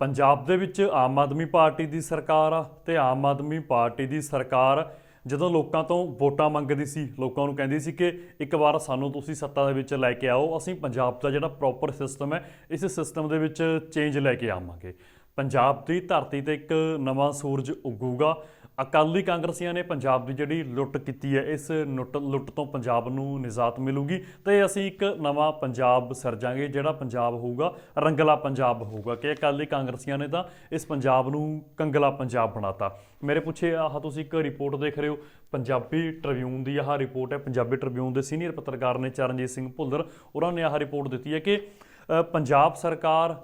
ਪੰਜਾਬ ਦੇ ਵਿੱਚ ਆਮ ਆਦਮੀ ਪਾਰਟੀ ਦੀ ਸਰਕਾਰ ਆ ਤੇ ਆਮ ਆਦਮੀ ਪਾਰਟੀ ਦੀ ਸਰਕਾਰ ਜਦੋਂ ਲੋਕਾਂ ਤੋਂ ਵੋਟਾਂ ਮੰਗਦੀ ਸੀ, ਲੋਕਾਂ ਨੂੰ ਕਹਿੰਦੀ ਸੀ ਕਿ ਇੱਕ ਵਾਰ ਸਾਨੂੰ ਤੁਸੀਂ ਸੱਤਾ ਦੇ ਵਿੱਚ ਲੈ ਕੇ ਆਓ, ਅਸੀਂ ਪੰਜਾਬ ਦਾ ਜਿਹੜਾ ਪ੍ਰੋਪਰ ਸਿਸਟਮ ਹੈ, ਇਸ ਸਿਸਟਮ ਦੇ ਵਿੱਚ ਚੇਂਜ ਲੈ ਕੇ ਆਵਾਂਗੇ। ਪੰਜਾਬ ਦੀ ਧਰਤੀ ਤੇ ਇੱਕ ਨਵਾਂ ਸੂਰਜ ਉੱਗੂਗਾ। ਅਕਾਲੀ ਕਾਂਗਰਸੀਆਂ ਨੇ ਪੰਜਾਬ ਦੀ ਜਿਹੜੀ ਲੁੱਟ ਕੀਤੀ ਹੈ, ਇਸ ਲੁੱਟ ਲੁੱਟ ਤੋਂ ਪੰਜਾਬ ਨੂੰ ਨਿਜਾਤ ਮਿਲੂਗੀ ਤੇ ਅਸੀਂ ਇੱਕ ਨਵਾਂ ਪੰਜਾਬ ਸਰਜਾਂਗੇ, ਜਿਹੜਾ ਪੰਜਾਬ ਹੋਊਗਾ, ਰੰਗਲਾ ਪੰਜਾਬ ਹੋਊਗਾ ਕਿ ਅਕਾਲੀ ਕਾਂਗਰਸੀਆਂ ਨੇ ਤਾਂ ਇਸ ਪੰਜਾਬ ਨੂੰ ਕੰਗਲਾ ਪੰਜਾਬ ਬਣਾਤਾ। ਮੇਰੇ ਪੁੱਛੇ, ਆਹ ਤੁਸੀਂ ਇੱਕ ਰਿਪੋਰਟ ਦੇਖ ਰਹੇ ਹੋ, ਪੰਜਾਬੀ ਟ੍ਰਿਬਿਊਨ ਦੀ ਆਹ ਰਿਪੋਰਟ ਹੈ, ਪੰਜਾਬੀ ਟ੍ਰਿਬਿਊਨ ਦੇ ਸੀਨੀਅਰ ਪੱਤਰਕਾਰ ਨੇ ਚਰਨਜੀਤ ਸਿੰਘ ਭੁੱਲਰ, ਉਹਨਾਂ ਨੇ ਆਹ ਰਿਪੋਰਟ ਦਿੱਤੀ ਹੈ ਕਿ ਪੰਜਾਬ ਸਰਕਾਰ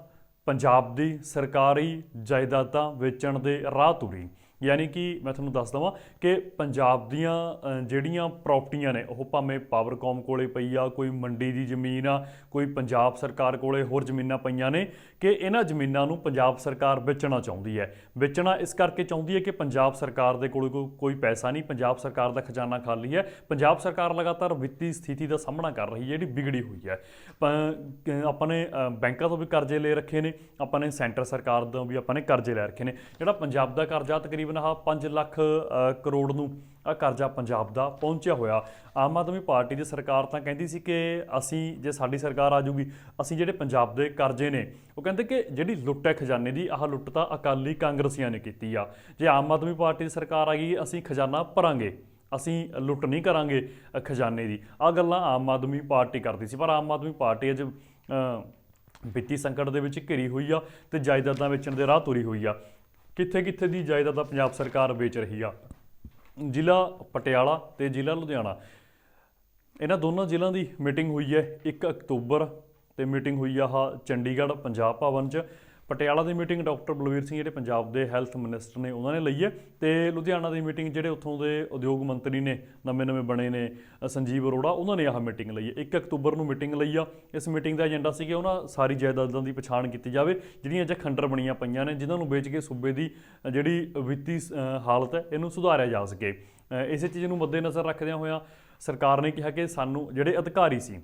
ਪੰਜਾਬ ਦੀ ਸਰਕਾਰੀ ਜਾਇਦਾਦਾਂ ਵੇਚਣ ਦੇ ਰਾਹ ਤੁਰੀ। ਯਾਨੀ ਕਿ ਮੈਂ ਤੁਹਾਨੂੰ ਦੱਸ ਦਵਾਂ ਕਿ ਪੰਜਾਬ ਦੀਆਂ ਜਿਹੜੀਆਂ ਪ੍ਰਾਪਰਟੀਆਂ ਨੇ, ਉਹ ਭਾਵੇਂ ਪਾਵਰਕਾਮ ਕੋਲੇ ਪਈ ਆ, ਕੋਈ ਮੰਡੀ ਦੀ ਜ਼ਮੀਨ ਆ, ਕੋਈ ਪੰਜਾਬ ਸਰਕਾਰ ਕੋਲੇ ਹੋਰ ਜ਼ਮੀਨਾਂ ਪਈਆਂ ਨੇ, ਕਿ ਇਹਨਾਂ ਜ਼ਮੀਨਾਂ ਨੂੰ ਪੰਜਾਬ ਸਰਕਾਰ ਵੇਚਣਾ ਚਾਹੁੰਦੀ ਹੈ। ਵੇਚਣਾ ਇਸ ਕਰਕੇ ਚਾਹੁੰਦੀ ਹੈ ਕਿ ਪੰਜਾਬ ਸਰਕਾਰ ਦੇ ਕੋਲ ਕੋਈ- ਕੋਈ ਪੈਸਾ ਨਹੀਂ, ਪੰਜਾਬ ਸਰਕਾਰ ਦਾ ਖਜ਼ਾਨਾ ਖਾਲੀ ਹੈ। ਪੰਜਾਬ ਸਰਕਾਰ ਲਗਾਤਾਰ ਵਿੱਤੀ ਸਥਿਤੀ ਦਾ ਸਾਹਮਣਾ ਕਰ ਰਹੀ ਹੈ, ਜਿਹੜੀ ਵਿਗੜੀ ਹੋਈ ਹੈ। ਪ- ਕ- ਆਪਾਂ ਨੇ ਬੈਂਕਾਂ ਤੋਂ ਵੀ ਕਰਜ਼ੇ ਲੈ ਰੱਖੇ ਨੇ, ਆਪਾਂ ਨੇ ਸੈਂਟਰ ਸਰਕਾਰ ਤੋਂ ਵੀ ਆਪਾਂ ਨੇ ਕਰਜ਼ੇ ਲੈ ਰੱਖੇ ਨੇ। ਜਿਹੜਾ ਪੰਜਾਬ ਦਾ ਕਰਜ਼ਾ ਤਕਰੀਬਨ ਆਹ 5 ਲੱਖ ਕਰੋੜ ਨੂੰ ਆ ਕਰਜ਼ਾ ਪੰਜਾਬ ਦਾ ਪਹੁੰਚਿਆ ਹੋਇਆ। ਆਮ ਆਦਮੀ ਪਾਰਟੀ ਦੀ ਸਰਕਾਰ ਤਾਂ ਕਹਿੰਦੀ ਸੀ ਕਿ ਅਸੀਂ ਜੇ ਸਾਡੀ ਸਰਕਾਰ ਆ ਜੂਗੀ ਅਸੀਂ ਜਿਹੜੇ ਪੰਜਾਬ ਦੇ ਕਰਜ਼ੇ ਨੇ ਉਹ ਕਹਿੰਦੇ ਕਿ ਜਿਹੜੀ ਲੁੱਟ ਹੈ ਖਜ਼ਾਨੇ ਦੀ ਆਹ ਲੁੱਟ ਤਾਂ ਅਕਾਲੀ ਕਾਂਗਰਸੀਆਂ ਨੇ ਕੀਤੀ ਆ। ਜੇ ਆਮ ਆਦਮੀ ਪਾਰਟੀ ਦੀ ਸਰਕਾਰ ਆ ਗਈ ਅਸੀਂ ਖਜ਼ਾਨਾ ਭਰਾਂਗੇ ਅਸੀਂ ਲੁੱਟ ਨਹੀਂ ਕਰਾਂਗੇ ਖਜ਼ਾਨੇ ਦੀ। ਆ ਗੱਲਾਂ ਆਮ ਆਦਮੀ ਪਾਰਟੀ ਕਰਦੀ ਸੀ ਪਰ ਆਮ ਆਦਮੀ ਪਾਰਟੀ ਅੱਜ ਅ, ਵਿੱਤੀ ਸੰਕਟ ਦੇ ਵਿੱਚ ਘਿਰੀ ਹੋਈ ਆ ਤੇ ਜਾਇਦਾਦਾਂ ਵੇਚਣ ਦੇ ਰਾਹ ਤੁਰੀ ਹੋਈ ਆ। ਕਿੱਥੇ ਕਿੱਥੇ ਦੀ ਜਾਇਦਾਦਾਂ ਪੰਜਾਬ ਸਰਕਾਰ ਵੇਚ ਰਹੀ ਆ? ਜ਼ਿਲ੍ਹਾ ਪਟਿਆਲਾ ਤੇ ਜ਼ਿਲ੍ਹਾ ਲੁਧਿਆਣਾ। ਇਹਨਾਂ ਦੋਨਾਂ ਜ਼ਿਲ੍ਹਿਆਂ ਦੀ ਮੀਟਿੰਗ ਹੋਈ ਹੈ 1 ਅਕਤੂਬਰ ਤੇ ਮੀਟਿੰਗ ਹੋਈ ਆ ਆਹ ਚੰਡੀਗੜ੍ਹ ਪੰਜਾਬ ਭਵਨ 'ਚ। ਪਟਿਆਲਾ ਦੀ ਮੀਟਿੰਗ ਡਾਕਟਰ ਬਲਵੀਰ ਸਿੰਘ ਜਿਹੜੇ ਪੰਜਾਬ ਦੇ ਹੈਲਥ ਮਿਨਿਸਟਰ ਨੇ ਉਹਨਾਂ ਨੇ ਲਈ ਹੈ ਤੇ ਲੁਧਿਆਣਾ ਦੀ ਮੀਟਿੰਗ ਜਿਹੜੇ ਉੱਥੋਂ ਦੇ ਉਦਯੋਗ ਮੰਤਰੀ ਨੇ ਨਵੇਂ-ਨਵੇਂ ਬਣੇ ਨੇ ਸੰਜੀਵ ਅਰੋੜਾ ਉਹਨਾਂ ਨੇ ਆਹ ਮੀਟਿੰਗ ਲਈ ਹੈ। 1 ਅਕਤੂਬਰ ਨੂੰ ਮੀਟਿੰਗ ਲਈ ਆ। ਇਸ ਮੀਟਿੰਗ ਦਾ ਏਜੰਡਾ ਸੀ ਕਿ ਉਹਨਾਂ ਸਾਰੀ ਜਾਇਦਾਦਾਂ ਦੀ ਪਛਾਣ ਕੀਤੀ ਜਾਵੇ। ਜਿਹੜੀਆਂ ਅਜੇ ਖੰਡਰ ਬਣੀਆਂ ਪਈਆਂ ਨੇ ਜਿਨ੍ਹਾਂ ਨੂੰ ਵੇਚ ਕੇ ਸੂਬੇ ਦੀ ਜਿਹੜੀ ਵਿੱਤੀ ਅ, ਹਾਲਤ ਹੈ ਇਹਨੂੰ ਸੁਧਾਰਿਆ ਜਾ ਸਕੇ। ਅ, ਇਸੇ ਚੀਜ਼ ਨੂੰ ਮੱਦੇਨਜ਼ਰ ਰੱਖਦਿਆਂ ਹੋਇਆਂ ਸਰਕਾਰ ਨੇ ਕਿਹਾ ਕਿ ਸਾਨੂੰ ਜਿਹੜੇ ਅਧਿਕਾਰੀ ਸੀ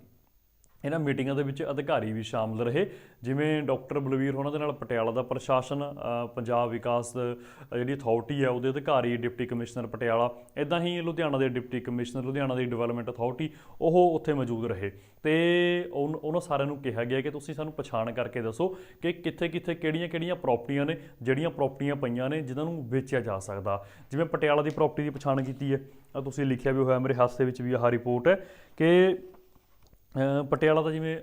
ਇਹਨਾਂ ਮੀਟਿੰਗਾਂ ਦੇ ਵਿੱਚ ਅਧਿਕਾਰੀ ਵੀ ਸ਼ਾਮਲ ਰਹੇ, ਜਿਵੇਂ ਡਾਕਟਰ ਬਲਵੀਰ ਉਹਨਾਂ ਦੇ ਨਾਲ ਪਟਿਆਲਾ ਦਾ ਪ੍ਰਸ਼ਾਸਨ ਪੰਜਾਬ ਵਿਕਾਸ ਜਿਹੜੀ ਅਥਾਰਟੀ ਹੈ ਉਹਦੇ ਅਧਿਕਾਰੀ ਡਿਪਟੀ ਕਮਿਸ਼ਨਰ ਪਟਿਆਲਾ ਇਦਾਂ ਹੀ ਲੁਧਿਆਣਾ ਦੇ ਡਿਪਟੀ ਕਮਿਸ਼ਨਰ, ਲੁਧਿਆਣਾ ਦੀ ਡਿਵੈਲਪਮੈਂਟ ਅਥਾਰਟੀ ਉਹ ਉੱਥੇ ਮੌਜੂਦ ਰਹੇ। ਤੇ ਉਨ- ਉਹਨਾਂ ਸਾਰਿਆਂ ਨੂੰ ਕਿਹਾ ਗਿਆ ਕਿ ਤੁਸੀਂ ਸਾਨੂੰ ਪਛਾਣ ਕਰਕੇ ਦੱਸੋ ਕਿ ਕਿੱਥੇ-ਕਿੱਥੇ, ਕਿਹੜੀਆਂ-ਕਿਹੜੀਆਂ ਪ੍ਰਾਪਰਟੀਆਂ ਨੇ, ਜਿਹੜੀਆਂ ਪ੍ਰਾਪਰਟੀਆਂ ਪਈਆਂ ਨੇ, ਜਿਨ੍ਹਾਂ ਨੂੰ ਵੇਚਿਆ ਜਾ ਸਕਦਾ। ਜਿਵੇਂ ਪਟਿਆਲਾ ਦੀ ਪ੍ਰਾਪਰਟੀ ਦੀ ਪਛਾਣ ਕੀਤੀ ਹੈ ਤੁਸੀਂ ਲਿਖਿਆ ਵੀ ਹੋਇਆ, ਮੇਰੇ ਹੱਥ ਦੇ ਵਿੱਚ ਵੀ ਆਹ ਰਿਪੋਰਟ ਹੈ ਕਿ ਪਟਿਆਲਾ ਦਾ ਜਿਵੇਂ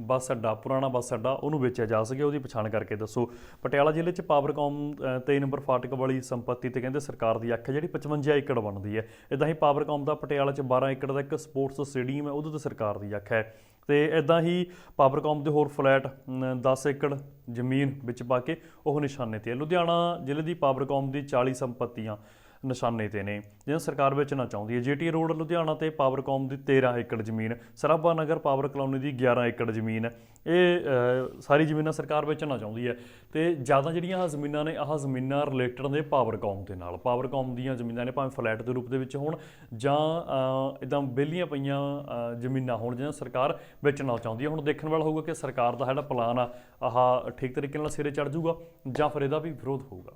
ਬੱਸ ਅੱਡਾ, ਪੁਰਾਣਾ ਬੱਸ ਅੱਡਾ, ਉਹਨੂੰ ਵੇਚਿਆ ਜਾ ਸਕੇ ਉਹਦੀ ਪਛਾਣ ਕਰਕੇ ਦੱਸੋ। ਪਟਿਆਲਾ ਜ਼ਿਲ੍ਹੇ 'ਚ ਪਾਵਰਕਾਮ 23 ਨੰਬਰ ਫਾਟਕ ਵਾਲੀ ਸੰਪਤੀ ਤੇ ਕਹਿੰਦੇ ਸਰਕਾਰ ਦੀ ਅੱਖ ਜਿਹੜੀ 55 ਏਕੜ ਬਣਦੀ ਹੈ। ਇਦਾਂ ਹੀ ਪਾਵਰਕਾਮ ਦਾ ਪਟਿਆਲਾ 'ਚ 12 ਏਕੜ ਦਾ ਇੱਕ ਸਪੋਰਟਸ ਸਟੇਡੀਅਮ ਹੈ, ਉਹਦੇ ਤੇ ਸਰਕਾਰ ਦੀ ਅੱਖ ਹੈ। ਤੇ ਇਦਾਂ ਹੀ ਪਾਵਰਕਾਮ ਦੇ ਹੋਰ ਫਲੈਟ 10 ਏਕੜ ਜ਼ਮੀਨ ਵਿੱਚ ਪਾ ਕੇ ਉਹ ਨਿਸ਼ਾਨੇ ਤੇ ਹੈ। ਲੁਧਿਆਣਾ ਜ਼ਿਲ੍ਹੇ ਦੀ ਪਾਵਰਕਾਮ ਦੀ 40 ਸੰਪਤੀਆਂ ਨਿਸ਼ਾਨੇ ਤੇ ਨੇ। ਜਿਹਨਾਂ ਸਰਕਾਰ ਵੇਚਣਾ ਚਾਹੁੰਦੀ ਹੈ, ਜੀਟੀ ਰੋਡ, ਲੁਧਿਆਣਾ ਤੇ ਪਾਵਰਕਾਮ ਦੀ 13 ਏਕੜ ਜ਼ਮੀਨ, ਸਰਾਭਾ ਨਗਰ ਪਾਵਰ ਕਲੋਨੀ ਦੀ 11 ਏਕੜ ਜ਼ਮੀਨ। ਹੈ ਇਹ ਸਾਰੀ ਜ਼ਮੀਨਾਂ ਸਰਕਾਰ ਵੇਚਣਾ ਚਾਹੁੰਦੀ ਹੈ। ਤੇ ਜ਼ਿਆਦਾ ਜਿਹੜੀਆਂ ਆਹ ਜ਼ਮੀਨਾਂ ਨੇ, ਆਹ ਜ਼ਮੀਨਾਂ ਰਿਲੇਟਡ ਨੇ ਪਾਵਰਕਾਮ ਦੇ ਨਾਲ। ਪਾਵਰਕਾਮ ਦੀਆਂ ਜ਼ਮੀਨਾਂ ਨੇ ਭਾਵੇਂ ਫਲੈਟ ਦੇ ਰੂਪ ਦੇ ਵਿੱਚ ਹੋਣ ਜਾਂ ਇਦਾਂ ਵਿਹਲੀਆਂ ਪਈਆਂ ਜ਼ਮੀਨਾਂ ਹੋਣ ਜਿਹਨਾਂ ਸਰਕਾਰ ਵੇਚਣਾ ਚਾਹੁੰਦੀ ਹੈ। ਹੁਣ ਦੇਖਣ ਵਾਲਾ ਹੋਊਗਾ ਕਿ ਸਰਕਾਰ ਦਾ ਜਿਹੜਾ ਪਲਾਨ ਆ, ਆਹ ਠੀਕ ਤਰੀਕੇ ਨਾਲ ਸਿਰੇ ਚੜ ਜਾਊਗਾ ਜਾਂ ਫਿਰ ਇਹਦਾ ਵੀ ਵਿਰੋਧ ਹੋਊਗਾ।